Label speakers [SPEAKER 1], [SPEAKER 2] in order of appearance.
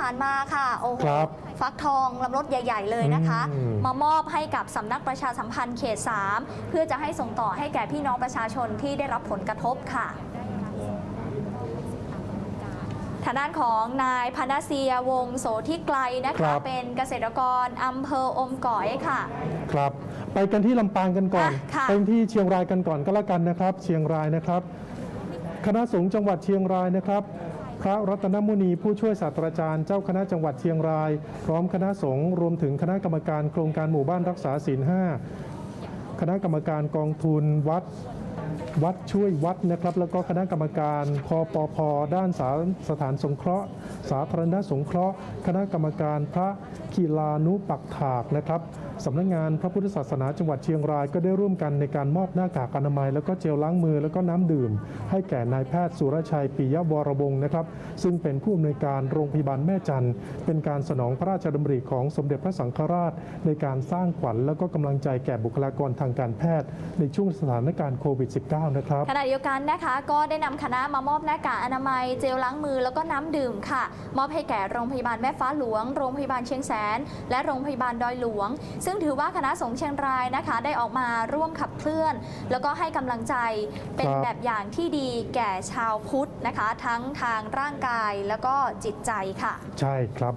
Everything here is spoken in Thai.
[SPEAKER 1] ผ่านมาค่ะ โอ้โห
[SPEAKER 2] ครับ
[SPEAKER 1] ฟักทองลำรถใหญ่ ๆ เลยนะคะ
[SPEAKER 2] อืม
[SPEAKER 1] มามอบให้กับสำนักประชาสัมพันธ์เขต 3 เพื่อจะให้ส่งต่อให้แก่พี่น้องประชาชนที่ได้รับผลกระทบค่ะ ทางด้านของนายพนาเซียวงศ์โสธิไกลนะ
[SPEAKER 2] ครั
[SPEAKER 1] คะ
[SPEAKER 2] บ
[SPEAKER 1] เป็นเกษตรกรอำเภออมก๋อยค่ะ
[SPEAKER 2] ครับ ไปกันที่ลำปางกันก่อน
[SPEAKER 1] อะค่ะ
[SPEAKER 2] ไปที่เชียงรายกันก่อนก็แล้วกันนะครับ เชียงรายนะครับ คณะสงฆ์จังหวัดเชียงรายนะครับ พระรัตนมุนีผู้ช่วยศาสตราจารย์เจ้าคณะจังหวัดเชียงราย พร้อมคณะสงฆ์รวมถึงคณะกรรมการโครงการหมู่บ้านรักษาศีลห้าคณะกรรมการกองทุนวัด วัดช่วยวัดนะครับ แล้วก็คณะกรรมการคอปพด้านสาสถานสงเคราะห์ สาธารณสงเคราะห์ คณะกรรมการพระกีฬานุปักถากนะครับสำนักงานพระพุทธศาสนาจังหวัดเชียงรายก็ได้ร่วมกันในการมอบหน้ากากอนามัย แล้วก็เจลล้างมือแล้วก็น้ำดื่ม ให้แก่นายแพทย์สุรชัยปิยวรวงศ์นะครับ ซึ่งเป็นผู้อำนวยการโรงพยาบาลแม่จันทร์เป็นการสนองพระราชดำริของสมเด็จพระสังฆราช ในการสร้างขวัญแล้วก็กำลังใจแก่บุคลากรทางการแพทย์ ในช่วงสถานการณ์โควิด -19 นะครับ
[SPEAKER 1] ขณะเดียวกันนะคะก็ได้นำคณะมามอบหน้ากากอนามัยเจลล้างมือแล้วก็น้ำดื่มค่ะ มอบให้แก่โรงพยาบาลแม่ฟ้าหลวง โรงพยาบาลเชียงแสน และโรงพยาบาลดอยหลวง ซึ่งถือว่าคณะสงฆ์เชียงรายนะคะ ได้ออกมาร่วมขับเคลื่อน แล้วก็ให้กำลังใจเป็น
[SPEAKER 2] ครับ
[SPEAKER 1] แบบอย่างที่ดีแก่ชาวพุทธนะคะ ทั้งทางร่างกายแล้วก็จิตใจค่ะ
[SPEAKER 2] ใช่ครับ